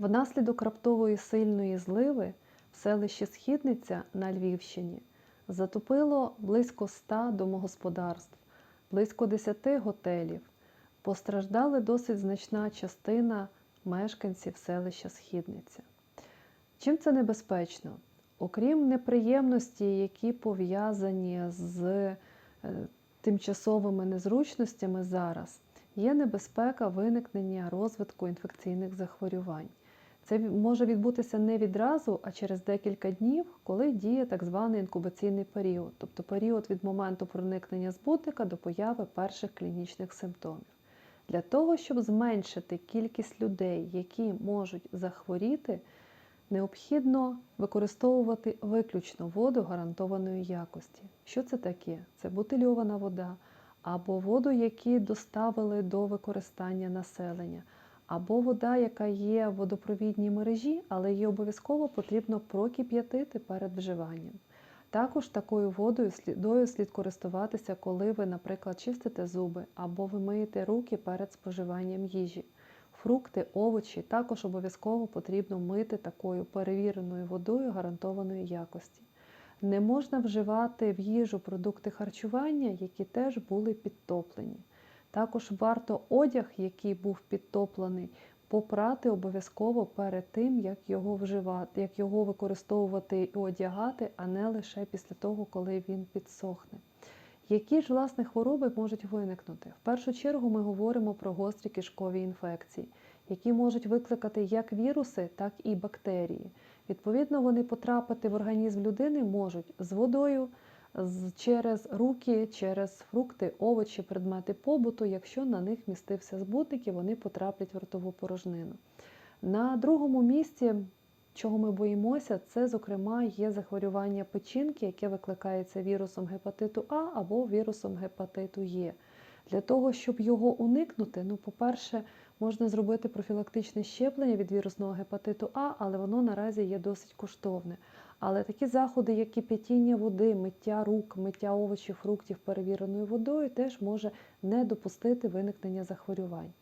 Внаслідок раптової сильної зливи в селищі Східниця на Львівщині затопило близько 100 домогосподарств, близько 10 готелів. Постраждали досить значна частина мешканців селища Східниця. Чим це небезпечно? Окрім неприємності, які пов'язані з е, тимчасовими незручностями зараз, є небезпека виникнення розвитку інфекційних захворювань. Це може відбутися не відразу, а через декілька днів, коли діє так званий інкубаційний період, тобто період від моменту проникнення збутника до появи перших клінічних симптомів. Для того, щоб зменшити кількість людей, які можуть захворіти, необхідно використовувати виключно воду гарантованої якості. Що це таке? Це бутильована вода, або воду, які доставили до використання населення, або вода, яка є в водопровідній мережі, але її обов'язково потрібно прокип'ятити перед вживанням. Також такою водою слідою слід користуватися, коли ви, наприклад, чистите зуби або ви миєте руки перед споживанням їжі. Фрукти, овочі також обов'язково потрібно мити такою перевіреною водою гарантованої якості. Не можна вживати в їжу продукти харчування, які теж були підтоплені. Також варто одяг, який був підтоплений, попрати обов'язково перед тим, як його вживати, як його використовувати і одягати, а не лише після того, коли він підсохне. Які ж власне хвороби можуть виникнути? В першу чергу ми говоримо про гострі кишкові інфекції, які можуть викликати як віруси, так і бактерії. Відповідно, вони потрапити в організм людини можуть з водою, через руки, через фрукти, овочі, предмети побуту. Якщо на них містився збутник, і вони потраплять в ротову порожнину. На другому місці, чого ми боїмося, це, зокрема, є захворювання печінки, яке викликається вірусом гепатиту А або вірусом гепатиту Е. Для того, щоб його уникнути, ну, по-перше, можна зробити профілактичне щеплення від вірусного гепатиту А, але воно наразі є досить коштовне. Але такі заходи, як кип'ятіння води, миття рук, миття овочів, фруктів перевіреною водою, теж може не допустити виникнення захворювань.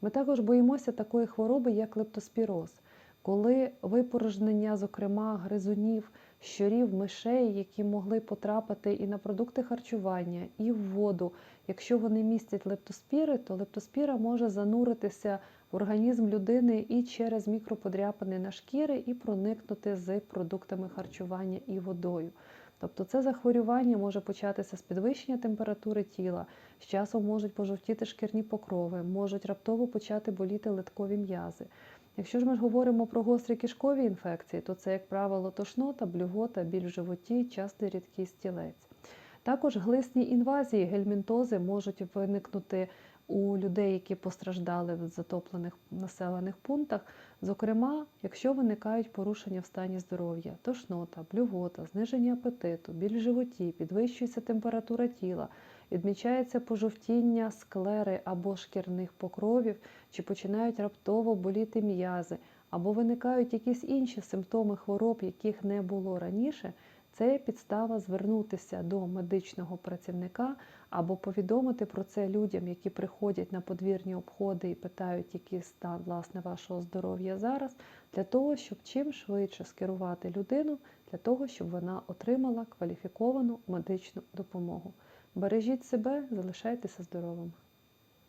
Ми також боїмося такої хвороби, як лептоспіроз, коли випорожнення, зокрема, гризунів, щурів, мишей, які могли потрапити і на продукти харчування, і в воду. Якщо вони містять лептоспіри, то лептоспіра може зануритися в організм людини і через мікроподряпини на шкіри і проникнути з продуктами харчування і водою. Тобто це захворювання може початися з підвищення температури тіла, з часом можуть пожовтіти шкірні покрови, можуть раптово почати боліти литкові м'язи. Якщо ж ми ж говоримо про гострі кишкові інфекції, то це, як правило, тошнота, блювота, біль в животі, частий рідкий стілець. Також глисні інвазії, гельмінтози можуть виникнути у людей, які постраждали в затоплених населених пунктах. Зокрема, якщо виникають порушення в стані здоров'я, тошнота, блювота, зниження апетиту, біль в животі, підвищується температура тіла, відмічається пожовтіння склери або шкірних покровів, чи починають раптово боліти м'язи, або виникають якісь інші симптоми хвороб, яких не було раніше, це підстава звернутися до медичного працівника або повідомити про це людям, які приходять на подвірні обходи і питають, який стан власне вашого здоров'я зараз, для того, щоб чим швидше скерувати людину, для того, щоб вона отримала кваліфіковану медичну допомогу. Бережіть себе, залишайтеся здоровими.